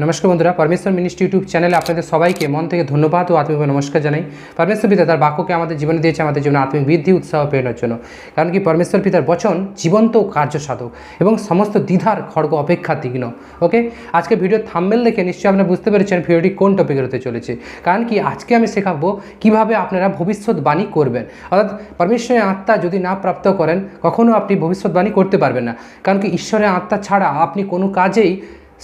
নমস্কার বন্ধুরা পরমেশ্বর মিনিস্ট্রি ইউটিউব চ্যানেলে আপনাদের সবাইকে মন থেকে ধন্যবাদ ও আত্মিক নমস্কার জানাই। পরমেশ্বর পিতা তার বাক্যকে আমাদের জীবনে দিয়েছে, আমাদের জীবনে আত্মিক বৃদ্ধি, উৎসাহ প্রেরণার জন্য। কারণ কি পরমেশ্বর পিতার বচন জীবন্ত কার্যসাধক এবং সমস্ত দ্বিধার খড়গ অপেক্ষা তীক্ষ্ণ ওকে আজকে ভিডিও থাম্বেল দেখে নিশ্চয়ই আপনারা বুঝতে পেরেছেন ভিডিওটি কোন টপিকের হতে চলেছে। কারণ কি, আজকে আমি শেখাবো কীভাবে আপনারা ভবিষ্যৎবাণী করবেন। অর্থাৎ পরমেশ্বরের আত্মা যদি না প্রাপ্ত করেন, কখনো আপনি ভবিষ্যৎবাণী করতে পারবেন না। কারণ কি, ঈশ্বরের আত্মা ছাড়া আপনি কোনো কাজেই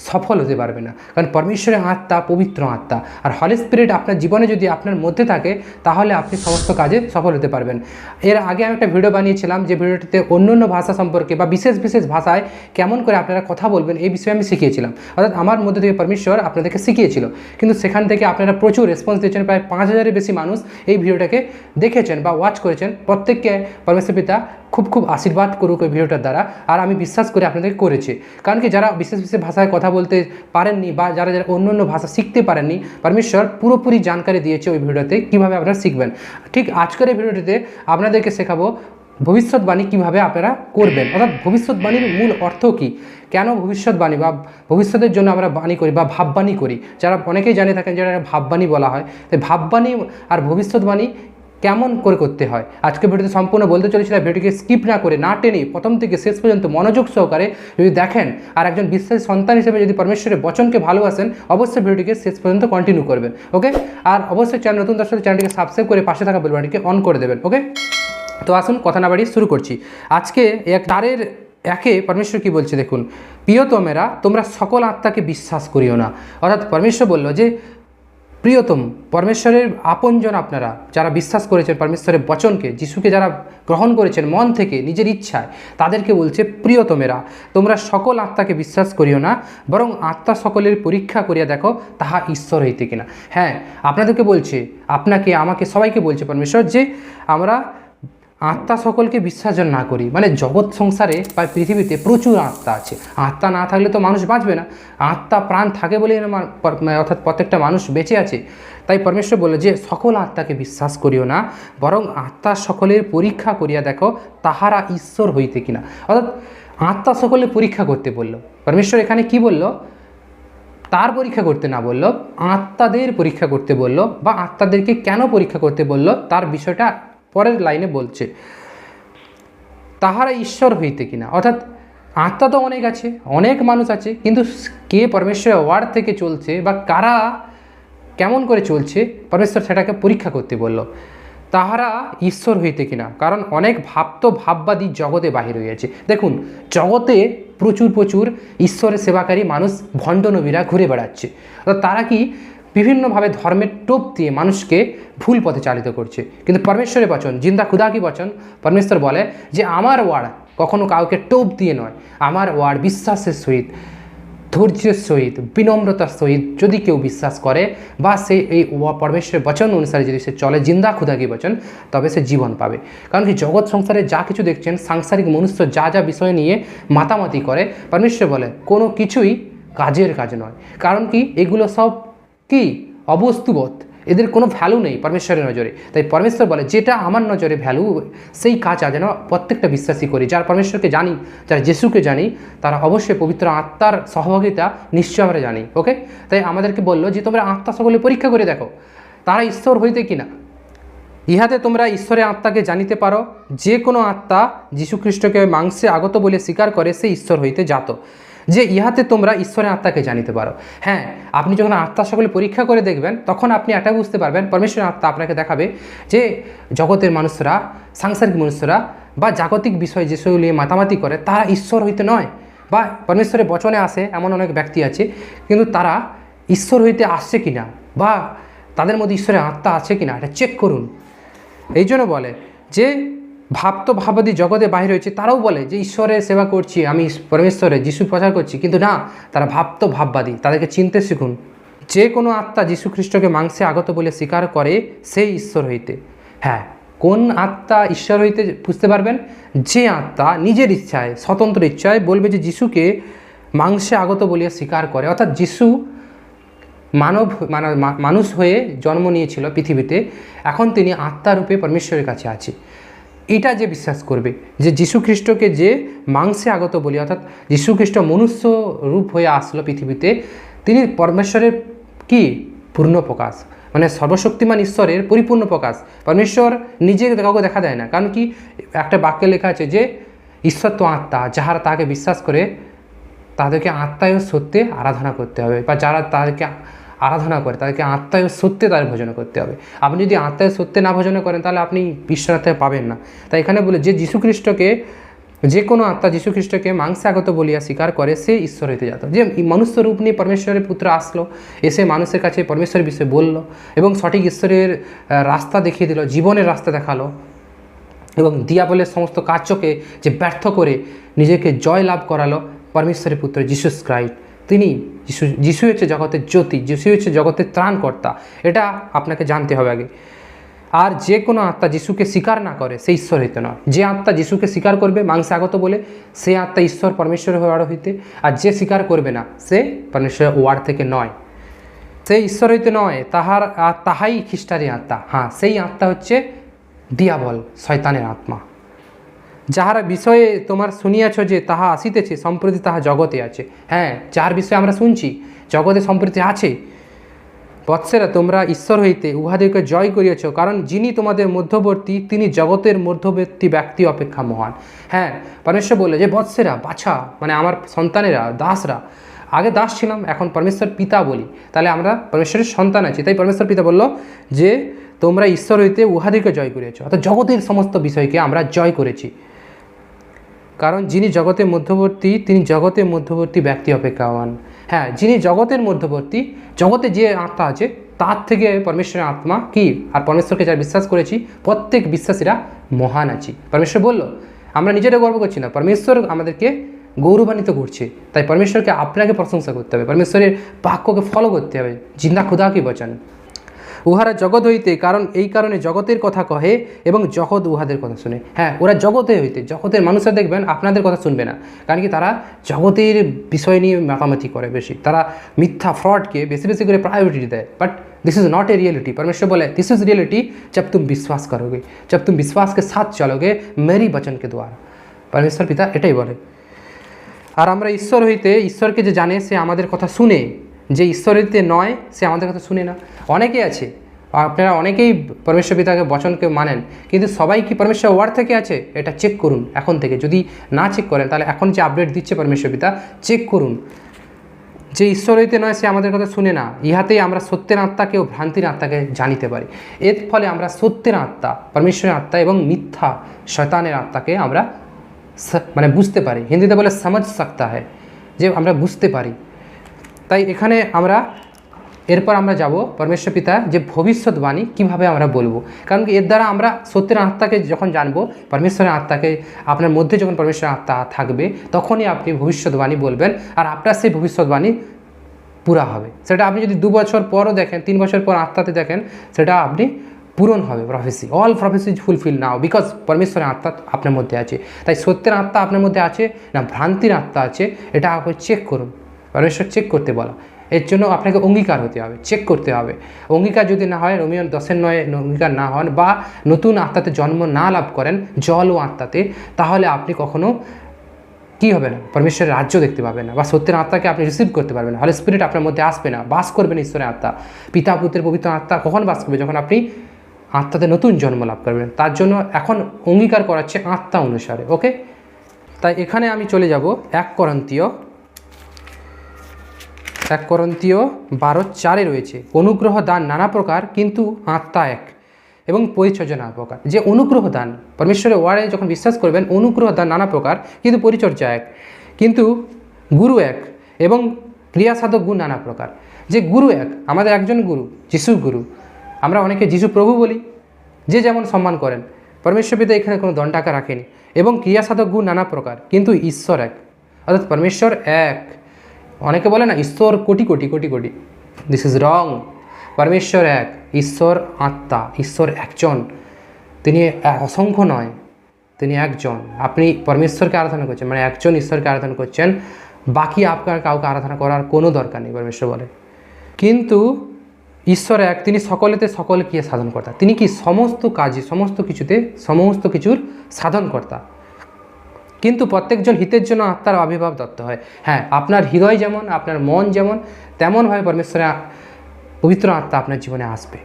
সফল হতে পারবে না। কারণ পরমেশ্বরের আত্মা, পবিত্র আত্মা। আর হলি স্পিরিট আপনার জীবনে যদি আপনার মধ্যে থাকে, তাহলে আপনি সমস্ত কাজে সফল হতে পারবেন। এর আগে আমি একটা ভিডিও বানিয়েছিলাম যে ভিডিওটিতে অন্য অন্য ভাষা সম্পর্কে বা বিশেষ বিশেষ ভাষায় কেমন করে আপনারা কথা বলবেন, এই বিষয়ে আমি শিখিয়েছিলাম। অর্থাৎ আমার মধ্যে থেকে পরমেশ্বর আপনাদেরকে শিখিয়েছিল। কিন্তু সেখান থেকে আপনারা প্রচুর রেসপন্স দিয়েছেন, প্রায় পাঁচ হাজারের বেশি মানুষ এই ভিডিওটাকে দেখেছেন বা ওয়াচ করেছেন। প্রত্যেককে পরমেশ্বর পিতা খুব খুব আশীর্বাদ করুক ওই ভিডিওটার দ্বারা। আর আমি বিশ্বাস করে আপনাদেরকে করেছি। কারণ কি যারা বিশেষ বিশেষ ভাষায় কথা বলতে পারেননি বা যারা যারা অন্য অন্য ভাষা শিখতে পারেননি, পরমেশ্বর পুরোপুরি জানকারি দিয়েছে ওই ভিডিওতে কীভাবে আপনারা শিখবেন। ঠিক আজকের এই ভিডিওটিতে আপনাদেরকে শেখাবো ভবিষ্যৎবাণী কীভাবে আপনারা করবেন। অর্থাৎ ভবিষ্যৎবাণীর মূল অর্থ কী? কেন ভবিষ্যৎবাণী বা ভবিষ্যতের জন্য আমরা বাণী করি বা ভাববাণী করি? যারা অনেকেই জানে থাকেন যারা ভাববাণী বলা হয়। তাই ভাববাণী আর ভবিষ্যৎবাণী কেমন করে করতে হয়? আজকে ভিডিওতে সম্পূর্ণ বলতে চলেছিলাম ভিডিওটিকে স্কিপ না করে, না টেনে প্রথম থেকে শেষ পর্যন্ত মনোযোগ সহকারে যদি দেখেন আর একজন বিশ্বাসী সন্তান হিসেবে যদি পরমেশ্বরের বচনকে ভালোবাসেন, অবশ্যই ভিডিওটিকে শেষ পর্যন্ত কন্টিনিউ করবেন ওকে আর অবশ্যই চ্যানেল নতুন দর্শক চ্যানেলটিকে সাবস্ক্রাইব করে পাশে থাকা বেলবাটিকে অন করে দেবেন ওকে তো আসুন, কথা না বাড়িয়ে শুরু করছি। আজকে এক তারের একে পরমেশ্বর কি বলছে দেখুন, প্রিয়তমেরা, তোমরা সকল আত্মাকে বিশ্বাস করিও না। অর্থাৎ পরমেশ্বর বলল যে প্রিয়তম, পরমেশ্বরের আপনজন আপনারা, যারা বিশ্বাস করেছেন পরমেশ্বরের বচনকে, যিশুকে যারা গ্রহণ করেছেন মন থেকে, নিজের ইচ্ছায়, তাদেরকে বলছে প্রিয়তমেরা। তোমরা সকল আত্মাকে বিশ্বাস করিও না, বরং আত্মা সকলের পরীক্ষা করিয়া দেখো তাহা ঈশ্বর হইতে কিনা। হ্যাঁ আপনাদেরকে বলছে, আপনাকে, আমাকে সবাইকে বলছে পরমেশ্বর যে, আমরা আত্মা সকলকে বিসর্জন না করি। মানে জগৎ সংসারে বা পৃথিবীতে প্রচুর আত্মা আছে। আত্মা না থাকলে তো মানুষ বাঁচবে না। আত্মা প্রাণ থাকে বলেই মানে অর্থাৎ প্রত্যেকটা মানুষ বেঁচে আছে। তাই পরমেশ্বর বলল যে, সকল আত্মাকে বিশ্বাস করিও না, বরং আত্মা সকলের পরীক্ষা করিয়া দেখো, তাহারা ঈশ্বর হইতে কিনা। অর্থাৎ আত্মা সকলের পরীক্ষা করতে বলল। পরমেশ্বর এখানে কি বলল? তার পরীক্ষা করতে না বলল, আত্মাদের পরীক্ষা করতে বলল, বা আত্মাদেরকে কেন পরীক্ষা করতে বলল, তার বিষয়টা পরের লাইনে বলছে, তাহারা ঈশ্বর হইতে কিনা? অর্থাৎ আত্মা তো অনেক আছে, অনেক মানুষ আছে, কিন্তু কে পরমেশ্বরের ওয়ার্ড থেকে চলছে বা কারা কেমন করে চলছে, পরমেশ্বর সেটাকে পরীক্ষা করতে বলল, তাহারা ঈশ্বর হইতে কিনা? কারণ অনেক ভাবতো ভাববাদী জগতে বাহির হইয়াছে। দেখুন, জগতে প্রচুর প্রচুর ঈশ্বরের সেবাকারী মানুষ ভণ্ড নবীরা ঘুরে বেড়াচ্ছে। তারা কি বিভিন্নভাবে ধর্মের টোপ দিয়ে মানুষকে ভুল পথে চালিত করছে। কিন্তু পরমেশ্বরের বচন, জিন্দা খুদা কি বচন? পরমেশ্বর বলে যে, আমার ওয়ার্ড কখনো কাউকে টোপ দিয়ে নয়। আমার ওয়ার্ড বিশ্বাসের সহিত, ধৈর্যের সহিত, বিনম্রতার সহিত যদি কেউ বিশ্বাস করে বা সে এই পরমেশ্বরের বচন অনুসারে যদি সে চলে, জিন্দা খুদাকি বচন? তবে সে জীবন পাবে। কারণ কি, জগৎ সংসারে যা কিছু দেখছেন, সাংসারিক মনুষ্য যা যা বিষয় নিয়ে মাতামাতি করে, পরমেশ্বর বলে, কোনো কিছুই কাজের কাজ নয়। কারণ কি, এগুলো সব কি? অবস্তুবোধ। এদের কোনো ভ্যালু নেই পরমেশ্বরের নজরে। তাই পরমেশ্বর বলে, যেটা আমার নজরে ভ্যালু সেই কাজ যেন প্রত্যেকটা বিশ্বাসী করি। যারা পরমেশ্বরকে জানি, যারা যিশুকে জানি, তারা অবশ্যই পবিত্র আত্মার সহভাগিতা নিশ্চয় আমরা জানি। ওকে তাই আমাদেরকে বলল যে, তোমরা আত্মা সকলে পরীক্ষা করে দেখো, তারা ঈশ্বর হইতে কিনা। ইহাতে তোমরা ঈশ্বরের আত্মাকে জানিতে পারো, যে কোনো আত্মা যীশুখ্রিস্টকে মাংসে আগত বলে স্বীকার করে, সে ঈশ্বর হইতে জাত। যে ইহাতে তোমরা ঈশ্বরের আত্মাকে জানিতে পারো। হ্যাঁ আপনি যখন আত্মা সকলে পরীক্ষা করে দেখবেন, তখন আপনি এটা বুঝতে পারবেন, পরমেশ্বরের আত্মা আপনাকে দেখাবে যে জগতের মানুষরা, সাংসারিক মানুষরা বা জাগতিক বিষয় নিয়ে মাতামাতি করে, তারা ঈশ্বর হইতে নয়। বা পরমেশ্বরের বচনে আসে এমন অনেক ব্যক্তি আছে, কিন্তু তারা ঈশ্বর হইতে আসছে কিনা বা তাদের মধ্যে ঈশ্বরের আত্মা আছে কিনা, এটা চেক করুন। এই জন্য বলে যে ভাবতো ভাবাদী জগতে বাহির হয়েছে, তারাও বলে যে ঈশ্বরের সেবা করছি, আমি পরমেশ্বরের যিশু প্রচার করছি। কিন্তু না, তারা ভাবতো ভাববাদী, তাদেরকে চিনতে শিখুন। যে কোনো আত্মা যীশু খ্রিস্টকে মাংসে আগত বলে স্বীকার করে সেই ঈশ্বর হইতে। হ্যাঁ কোন আত্মা ঈশ্বর হইতে বুঝতে পারবেন? যে আত্মা নিজের ইচ্ছায়, স্বতন্ত্র ইচ্ছায় বলবে যে যিশুকে মাংসে আগত বলিয়া স্বীকার করে। অর্থাৎ যিশু মানব মানে মানুষ হয়ে জন্ম নিয়েছিল পৃথিবীতে। এখন তিনি আত্মারূপে পরমেশ্বরের কাছে আছে। এটা যে বিশ্বাস করবে যে যীশু খ্রিস্টকে যে মাংসে আগত বলি, অর্থাৎ যীশু খ্রিস্ট মনুষ্য রূপ হয়ে আসলো পৃথিবীতে, তিনি পরমেশ্বরের কি? পূর্ণ প্রকাশ। মানে সর্বশক্তিমান ঈশ্বরের পরিপূর্ণ প্রকাশ। পরমেশ্বর নিজে কাউকে দেখা দেয় না। কারণ কি? একটা বাক্যে লেখা আছে যে ঈশ্বর তো আত্মা, যাহারা তাকে বিশ্বাস করে, তাদেরকে আত্মায় সত্যে আরাধনা করতে হবে। বা যারা তাদেরকে আরাধনা করে, তাদেরকে আত্মায় সত্যে তাদের ভোজন করতে হবে। আপনি যদি আত্মায় সত্যে না ভোজনা করেন, তাহলে আপনি ঈশ্বরাত্মায় পাবেন না। তাই এখানে বলে, যে যীশু খ্রিস্টকে যে কোনো আত্মা যীশু খ্রিস্টকে মাংসে আগত বলিয়া স্বীকার করে, সে ঈশ্বর হইতে যেত যে মনুষ্য রূপ নিয়ে পরমেশ্বরের পুত্র আসলো, এসে মানুষের কাছে পরমেশ্বরের বিষয়ে বলল এবং সঠিক ঈশ্বরের রাস্তা দেখিয়ে দিল, জীবনের রাস্তা দেখাল এবং দিয়াবলের সমস্ত কার্যকে যে ব্যর্থ করে নিজেকে জয় লাভ করালো, পরমেশ্বরের পুত্র যিশু ক্রাইস্ট। তিনি যিশু যিশু হচ্ছে জগতের জ্যোতি, যিশু হচ্ছে জগতের ত্রাণকর্তা। এটা আপনাকে জানতে হবে আগে। আর যে কোনো আত্মা যিশুকে স্বীকার না করে, সে ঈশ্বর হইতে নয়। যে আত্মা যিশুকে স্বীকার করবে, মাংসে আগত বলে, সে আত্মা ঈশ্বর পরমেশ্বরের ওয়ার্ড হইতে, আর যে স্বীকার করবে না, সে পরমেশ্বরের ওয়ার্ড থেকে নয়। সে ঈশ্বর হইতে নয়, তাহার তাহাই খ্রিস্টানের আত্মা। হ্যাঁ সেই আত্মা হচ্ছে দিয়াবল, শয়তানের আত্মা। যাহারা বিষয়ে তোমার শুনিয়াছ যে তাহা আসিতেছে, সম্প্রতি তাহা জগতে আছে। হ্যাঁ যার বিষয়ে আমরা শুনছি, জগতে সম্প্রতি আছে। বৎসেরা, তোমরা ঈশ্বর হইতে উহাদেরকে জয় করিয়াছ, কারণ যিনি তোমাদের মধ্যবর্তী, তিনি জগতের মধ্যবর্তী ব্যক্তি অপেক্ষা মহান। হ্যাঁ পরমেশ্বর বললে যে বৎসেরা, বাছা মানে আমার সন্তানেরা, দাসরা, আগে দাস ছিলাম, এখন পরমেশ্বর পিতা বলি। তাহলে আমরা পরমেশ্বরের সন্তান আছি। তাই পরমেশ্বর পিতা বলল, যে তোমরা ঈশ্বর হইতে উহাদেরকে জয় করিয়াছ, অর্থাৎ জগতের সমস্ত বিষয়কে আমরা জয় করেছি। কারণ যিনি জগতের মধ্যবর্তী, তিনি জগতের মধ্যবর্তী ব্যক্তি অপেক্ষাবান হ্যাঁ যিনি জগতের মধ্যবর্তী, জগতে যে আত্মা আছে, তার থেকে পরমেশ্বরের আত্মা কি? আর পরমেশ্বরকে যারা বিশ্বাস করেছি, প্রত্যেক বিশ্বাসীরা মহান আছি। পরমেশ্বর বলল, আমরা নিজেরা গর্ব করছি না। পরমেশ্বর আমাদেরকে গৌরবান্বিত করছে। তাই পরমেশ্বরকে আপনাকে প্রশংসা করতে হবে। পরমেশ্বরের বাক্যকে ফলো করতে হবে। জিন্দা খুদা কি বচান? উহারা জগৎ হইতে কারণ এই কারণে জগতের কথা কহে এবং জগৎ উহাদের কথা শুনে হ্যাঁ ওরা জগতে হইতে জগতের মানুষরা দেখবেন আপনাদের কথা শুনবে না কারণ কি তারা জগতের বিষয় নিয়ে মাতামাতি করে বেশি তারা মিথ্যা ফ্রডকে বেশি বেশি করে প্রায়োরিটি দেয় but this is not a reality परमेश्वर बोले दिस इज़ रियलिटी जब तुम विश्वास करोगे जब तुम विश्वास के साथ चलोगे मेरी वचन के द्वारा परमेश्वर पिता এটাই বলে আর আমরা ঈশ্বর হইতে ঈশ্বরকে যে জানে সে আমাদের কথা শুনে যে ঈশ্বর হইতে নয়, সে আমাদের কথা শুনে না। অনেকে আছে, আপনারা অনেকেই পরমেশ্বর পিতাকে, বচনকে মানেন, কিন্তু সবাই কি পরমেশ্বর ওয়ার্ড থেকে আছে? এটা চেক করুন, এখন থেকে। যদি না চেক করেন, তাহলে এখন যে আপডেট দিচ্ছে পরমেশ্বর পিতা চেক করুন। যে ঈশ্বর হইতে নয়, সে আমাদের কথা শুনে না। ইহাতেই আমরা সত্যের আত্মাকে ও ভ্রান্তির আত্মাকে জানিতে পারি। এর ফলে আমরা সত্যের আত্মা, পরমেশ্বরের আত্মা এবং মিথ্যা, শয়তানের আত্মাকে আমরা মানে বুঝতে পারি। হিন্দিতে বলে সমাজ সাকতা হয়, যে আমরা বুঝতে পারি। তাই এখানে আমরা এরপর আমরা যাব পরমেশ্বর পিতা, যে ভবিষ্যৎবাণী কীভাবে আমরা বলব? কারণ কি এর দ্বারা আমরা সত্যের আত্মাকে যখন জানব, পরমেশ্বরের আত্মাকে আপনার মধ্যে যখন পরমেশ্বরের আত্মা থাকবে, তখনই আপনি ভবিষ্যৎবাণী বলবেন আর আপনার সেই ভবিষ্যৎবাণী পুরা হবে। সেটা আপনি যদি দু বছর পরও দেখেন, তিন বছর পর আত্মাতে দেখেন, সেটা আপনি পূরণ হবে prophecy all prophecy fulfil now because পরমেশ্বরের আত্মা আপনার মধ্যে আছে। তাই সত্যের আত্মা আপনার মধ্যে আছে না ভ্রান্তির আত্মা আছে, এটা আপনি চেক করুন। পরমেশ্বর চেক করতে বলা। এর জন্য আপনাকে অঙ্গীকার হতে হবে চেক করতে হবে। অঙ্গীকার যদি না হয়, রোমিও দশের নয় অঙ্গীকার না হন বা নতুন আত্মাতে জন্ম না লাভ করেন জল ও আত্মাতে, তাহলে আপনি কখনো কী হবে না? পরমেশ্বরের রাজ্য দেখতে পাবেন না বা সত্যের আত্মাকে আপনি রিসিভ করতে পারবেন হলে স্পিরিট আপনার মধ্যে আসবে না। বাস করবেন ঈশ্বরের আত্মা। পিতা, পুত্রের পবিত্র আত্মা কখন বাস করবে? যখন আপনি আত্মাতে নতুন জন্ম লাভ করবেন। তার জন্য এখন অঙ্গীকার করাচ্ছে আত্মা অনুসারে ওকে তাই এখানে আমি চলে যাব এক করন্তীয় এক করন্তীয় বারো চারে রয়েছে। অনুগ্রহ দান নানা প্রকার, কিন্তু আত্মা এক এবং পরিচর্যা নানা প্রকার। যে অনুগ্রহ দান পরমেশ্বরের ওয়ার্ডে যখন বিশ্বাস করবেন অনুগ্রহ দান নানা প্রকার, কিন্তু পরিচর্যা এক। কিন্তু গুরু এক এবং ক্রিয়াসাধক গুণ নানা প্রকার। যে গুরু এক, আমাদের একজন গুরু যিশু গুরু। আমরা অনেকে যিশু প্রভু বলি, যে যেমন সম্মান করেন। পরমেশ্বর পিতা এখানে কোনো দণ্ডাকা রাখেনি এবং ক্রিয়াসাধক গুণ নানা প্রকার, কিন্তু ঈশ্বর এক। অর্থাৎ পরমেশ্বর এক। অনেকে বলে না, ঈশ্বর crore crore crore crore. This is wrong পরমেশ্বর এক, ঈশ্বর আত্মা, ঈশ্বর একজন। তিনি অসংখ্য নয়, তিনি একজন। আপনি পরমেশ্বরকে আরাধনা করছেন মানে একজন ঈশ্বরকে আরাধনা করছেন, বাকি আপনার কাউকে আরাধনা করার কোনো দরকার নেই, পরমেশ্বর বলে। কিন্তু ঈশ্বর এক, তিনি সকলেতে সকলকে সাধন কর্তা। তিনি কি সমস্ত কাজে, সমস্ত কিছুতে, সমস্ত কিছুর সাধনকর্তা? কিন্তু প্রত্যেকজন হিতের জন্য আত্মার আবির্ভাব দত্ত হয়। হ্যাঁ আপনার হৃদয় যেমন, আপনার মন যেমন, তেমনভাবে পরমেশ্বরের পবিত্র আত্মা আপনার জীবনে আসবে।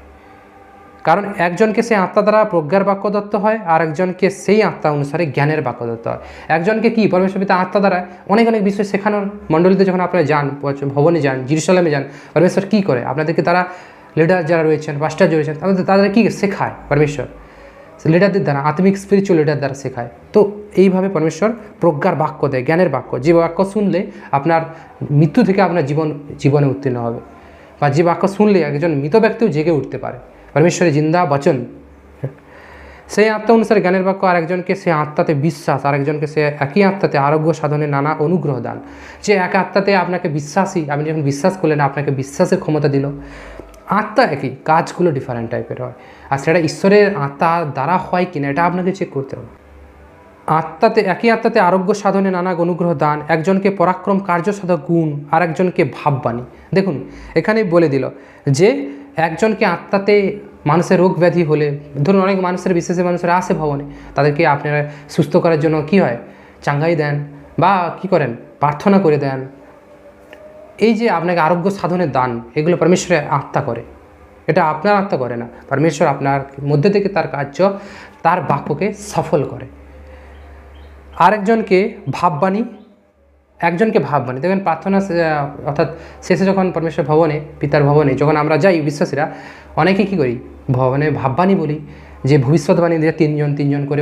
কারণ একজনকে সেই আত্মা দ্বারা প্রজ্ঞার বাক্য দত্ত হয়, আর একজনকে সেই আত্মা অনুসারে জ্ঞানের বাক্য দত্ত হয়। একজনকে কি? পরমেশ্বর পিতা আত্মা দ্বারা অনেক অনেক বিষয় শেখানোর মণ্ডলীতে যখন আপনারা যান ভবনে যান, জিরুসালামে যান, পরমেশ্বর কী করে? আপনাদেরকে তারা লিডার যারা রয়েছেন পাস্টার রয়েছেন, তাদের তাদের কী শেখায় পরমেশ্বর? লিডারদের দ্বারা, আত্মিক স্পিরিচুয়াল লিডার দ্বারা শেখায়। তো এইভাবে পরমেশ্বর প্রজ্ঞার বাক্য দেয়, জ্ঞানের বাক্য। যে বাক্য শুনলে আপনার মৃত্যু থেকে আপনার জীবন, জীবনে উত্তীর্ণ হবে। বা যে বাক্য শুনলে একজন মৃত ব্যক্তিও জেগে উঠতে পারে। পরমেশ্বরের জিন্দা, বচন। সেই আত্মা অনুসারে জ্ঞানের বাক্য আরেকজনকে সে আত্মাতে বিশ্বাস, আরেকজনকে সে একই আত্মাতে আরোগ্য সাধনে নানা অনুগ্রহ দান। যে এক আত্মাতে আপনাকে বিশ্বাসী, আপনি যখন বিশ্বাস করলেন, আপনাকে বিশ্বাসের ক্ষমতা দিল। আত্মা একই, কাজগুলো ডিফারেন্ট টাইপের হয়। আর সেটা ঈশ্বরের আত্মা দ্বারা হয় কিনা, এটা আপনাকে চেক করতে হবে। আত্মাতে, একই আত্মাতে আরোগ্য সাধনে নানা অনুগ্রহ দান, একজনকে পরাক্রম কার্যসাধক গুণ, আর একজনকে ভাববাণী। দেখুন, এখানে বলে দিল যে, একজনকে আত্মাতে মানুষের রোগ ব্যাধি হলে, ধরুন অনেক মানুষের, বিশেষ মানুষের আসে ভবনে, তাদেরকে আপনারা সুস্থ করার জন্য কি হয়? চাঙ্গাই দেন, বা কি করেন? প্রার্থনা করে দেন এই যে আপনাকে আরোগ্য সাধনের দান, এগুলো পরমেশ্বরের আত্মা করে। এটা আপনার আত্মা করে না। পরমেশ্বর আপনার মধ্যে থেকে তার কার্য, তার বাক্যকে সফল করে। আরেকজনকে ভাববাণী, একজনকে ভাববাণী। দেখবেন প্রার্থনা অর্থাৎ শেষে যখন পরমেশ্বর ভবনে, পিতার ভবনে যখন আমরা যাই, বিশ্বাসীরা, অনেকে কী করি? ভবনে ভাববাণী বলি, যে ভবিষ্যৎবাণী দিয়ে তিনজন তিনজন করে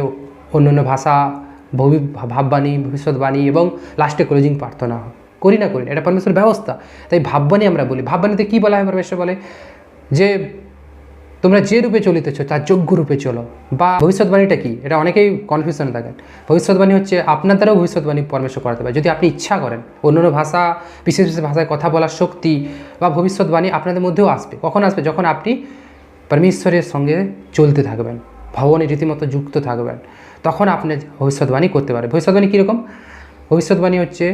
অন্য অন্য ভাষা, ভবি, ভাববাণী, ভবিষ্যৎবাণী এবং লাস্টে ক্লোজিং প্রার্থনা হয়। করি না করি না, এটা পরমেশ্বর ব্যবস্থা। তাই ভাববাণী আমরা বলি। ভাববাণীতে কী বলা হয় পরমেশ্বর বলে? যে তোমরা যে রূপে চলিতেছ, তার যোগ্য রূপে চলো। বা ভবিষ্যৎবাণীটা কি? এটা অনেকেই কনফিউশনে থাকেন। ভবিষ্যৎবাণী হচ্ছে আপনার দ্বারাও ভবিষ্যৎবাণী পরমেশ্বর করাতে পারে। যদি আপনি ইচ্ছা করেন, অন্য অন্য ভাষা, বিশেষ বিশেষ ভাষায় কথা বলার শক্তি বা ভবিষ্যৎবাণী আপনাদের মধ্যেও আসবে। কখন আসবে? যখন আপনি পরমেশ্বরের সঙ্গে চলতে থাকবেন ভবনে রীতিমতো যুক্ত থাকবেন, তখন আপনি ভবিষ্যৎবাণী করতে পারেন ভবিষ্যৎবাণী কীরকম? ভবিষ্যৎবাণী হচ্ছে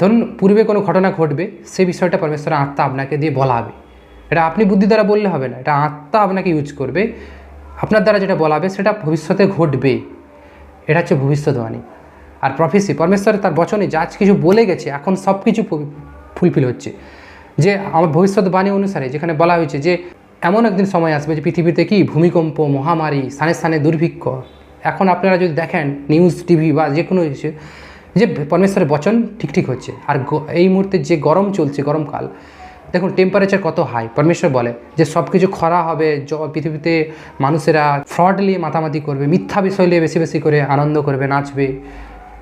ধরুন পূর্বে কোনো ঘটনা ঘটবে, সে বিষয়টা পরমেশ্বরের আত্মা আপনাকে দিয়ে বলাবে। এটা আপনি বুদ্ধি দ্বারা বললে হবে না, এটা আত্মা আপনাকে ইউজ করবে। আপনার দ্বারা যেটা বলাবে, সেটা ভবিষ্যতে ঘটবে। এটা হচ্ছে ভবিষ্যৎবাণী আর প্রফেসি পরমেশ্বর তার বচনে যা কিছু বলে গেছে, এখন সব কিছু ফুলফিল হচ্ছে। যে আমার ভবিষ্যৎবাণী অনুসারে যেখানে বলা হয়েছে যে, এমন একদিন সময় আসবে যে পৃথিবীতে কি? ভূমিকম্প, মহামারী স্থানে স্থানে দুর্ভিক্ষ। এখন আপনারা যদি দেখেন নিউজ টিভি বা যে কোনো কিছু যে পরমেশ্বরের বচন ঠিক ঠিক হচ্ছে। আর এই মুহূর্তে যে গরম চলছে গরমকাল দেখুন টেম্পারেচার কত হাই পরমেশ্বর বলে যে সব কিছু খরা হবে পৃথিবীতে মানুষেরা ফ্রড নিয়ে মাতামাতি করবে, মিথ্যা বিষয় নিয়ে বেশি বেশি করে আনন্দ করবে, নাচবে।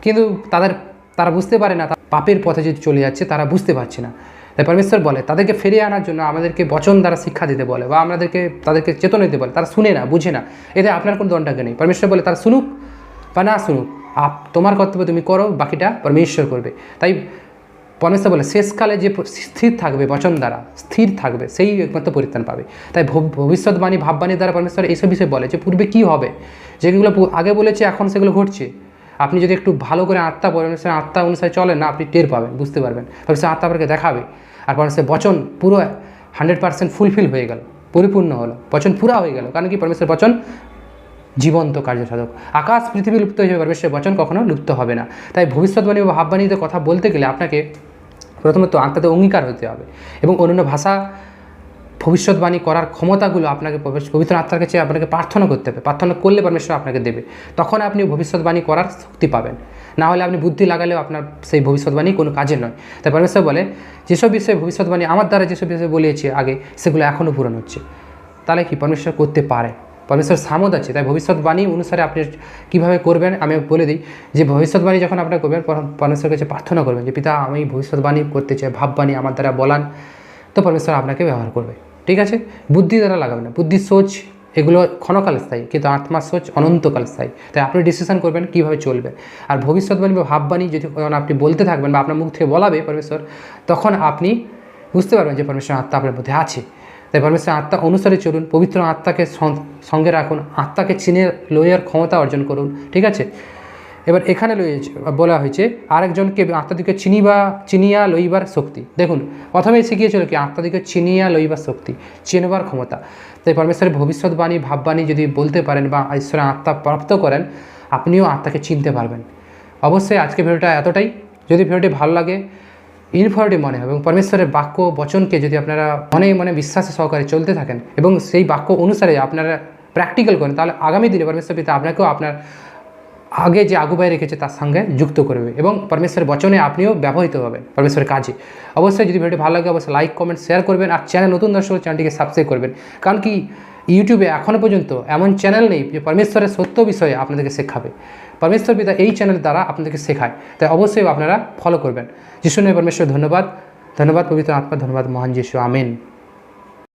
কিন্তু তাদের, তারা বুঝতে পারে না পাপের পথে যদি চলে যাচ্ছে, তারা বুঝতে পারছে না। তাই পরমেশ্বর বলে, তাদেরকে ফিরিয়ে আনার জন্য আমাদেরকে বচন দ্বারা শিক্ষা দিতে বলে, বা আমাদেরকে, তাদেরকে চেতনা দিতে বলে। তারা শুনে না, বুঝে না। এতে আপনার কোনো দণ্ডাকে নেই। পরমেশ্বর বলে, তারা শুনুক বা না শুনুক আপ তোমার কর্তব্য তুমি করো, বাকিটা পরমেশ্বর করবে। তাই পরমেশ্বর বলে, শেষকালে যে স্থির থাকবে বচন দ্বারা, স্থির থাকবে, সেই একমাত্র পরিত্রাণ পাবে। তাই ভব- ভবিষ্যৎবাণী, ভাববাণী দ্বারা পরমেশ্বর এইসব বিষয়ে বলে যে, পূর্বে কী হবে? যেগুলো আগে বলেছে, এখন সেগুলো ঘটছে। আপনি যদি একটু ভালো করে আত্মা পরমেশ্বর আত্মা অনুসারে চলেন, না, আপনি টের পাবেন, বুঝতে পারবেন। পরমেশ্বর আত্মা আপনাকে দেখাবে। আর পরমেশ্বর বচন পুরো হান্ড্রেড পার্সেন্ট ফুলফিল হয়ে গেল, পরিপূর্ণ হলো, বচন পুরা হয়ে গেল। কারণ কি? পরমেশ্বর বচন জীবন্ত কার্যসাধক। আকাশ পৃথিবী লুপ্ত হয়ে যাবে পরমেশ্বরের বচন কখনো লুপ্ত হবে না। তাই ভবিষ্যৎবাণী বা ভাববাণীতে কথা বলতে গেলে আপনাকে প্রথমত আত্মাতে অঙ্গীকার হতে হবে এবং অন্যান্য ভাষা ভবিষ্যৎবাণী করার ক্ষমতাগুলো আপনাকে পবিত্র আত্মার কাছে আপনাকে প্রার্থনা করতে হবে। প্রার্থনা করলে পরমেশ্বর আপনাকে দেবে। তখন আপনি ভবিষ্যৎবাণী করার শক্তি পাবেন। না হলে আপনি বুদ্ধি লাগালেও আপনার সেই ভবিষ্যৎবাণী কোনো কাজের নয়। তাই পরমেশ্বর বলে, যেসব বিষয়ে ভবিষ্যৎবাণী আমার দ্বারা যেসব বিষয়ে বলেছি আগে, সেগুলো এখনও পূরণ হচ্ছে। তাহলে কি পরমেশ্বর করতে পারে? পরমেশ্বর সামদ আছে, তাই ভবিষ্যৎবাণী অনুসারে আপনি কীভাবে করবেন আমি বলে দিই যে ভবিষ্যৎবাণী যখন আপনার করবেন, পর- পরমেশ্বরের কাছে প্রার্থনা করবেন যে, পিতা, আমি ভবিষ্যৎবাণী করতে চাই, ভাববাণী আমার দ্বারা বলান। তো পরমেশ্বর আপনাকে ব্যবহার করবে, ঠিক আছে? বুদ্ধি দ্বারা লাগাবেন না বুদ্ধির সোচ, এগুলো ক্ষণকাল স্থায়ী, কিন্তু আত্মার সোচ অনন্তকাল স্থায়ী। তাই আপনি ডিসিশন করবেন কীভাবে চলবে। আর ভবিষ্যৎবাণী বা ভাববাণী যদি আপনি বলতে থাকবেন বা আপনার মুখ থেকে বলাবে পরমেশ্বর, তখন আপনি বুঝতে পারবেন যে পরমেশ্বর আত্মা আপনার মধ্যে আছে। তাই পরমেশ্বর আত্মা অনুসারে চলুন, পবিত্র আত্মাকে সঙ্গে রাখুন, আত্মাকে চিনে লইয়ার ক্ষমতা অর্জন করুন, ঠিক আছে? এবার এখানে বলা হয়েছে, আরেকজনকে আত্মাদিকে চিনিবা, চিনিয়া লইবার শক্তি। দেখুন, প্রথমে শিখিয়েছিল কি? আত্মাদিকে চিনিয়া লইবার শক্তি, চেনবার ক্ষমতা। তাই পরমেশ্বরের ভবিষ্যৎবাণী, ভাববাণী যদি বলতে পারেন বা ঈশ্বরের আত্মা প্রাপ্ত করেন, আপনিও আত্মাকে চিনতে পারবেন। অবশ্যই আজকে ভিডিওটা এতটাই। যদি ভিডিওটি ভালো লাগে ইনফরমেটিভ মনে হয় এবং পরমেশ্বরের বাক্য, বচনকে যদি আপনারা মনে মনে বিশ্বাসে সহকারে চলতে থাকেন এবং সেই বাক্য অনুসারে আপনারা প্র্যাকটিক্যাল করেন, তাহলে আগামী দিনে পরমেশ্বর পিতা আপনাকেও আপনার আগে যে আগুবাই রেখেছে তার সঙ্গে যুক্ত করবে এবং পরমেশ্বরের বচনে আপনিও ব্যবহৃত হবেন পরমেশ্বরের কাজে। অবশ্যই যদি ভিডিওটি ভালো লাগে, অবশ্যই লাইক কমেন্ট শেয়ার করবেন আর চ্যানেল নতুন দর্শক চ্যানেলটিকে সাবস্ক্রাইব করবেন। কারণ কি ইউটিউবে এখনও পর্যন্ত এমন চ্যানেল নেই যে পরমেশ্বরের সত্য বিষয়ে আপনাদেরকে শেখাবে। পরমেশ্বর পিতা এই চ্যানেল দ্বারা আপনাদেরকে শেখায়। তাই অবশ্যই আপনারা ফলো করবেন। যিশু নয় পরমেশ্বর ধন্যবাদ। ধন্যবাদ পবিত্র আত্মা, ধন্যবাদ মহান যিশু। আমিন।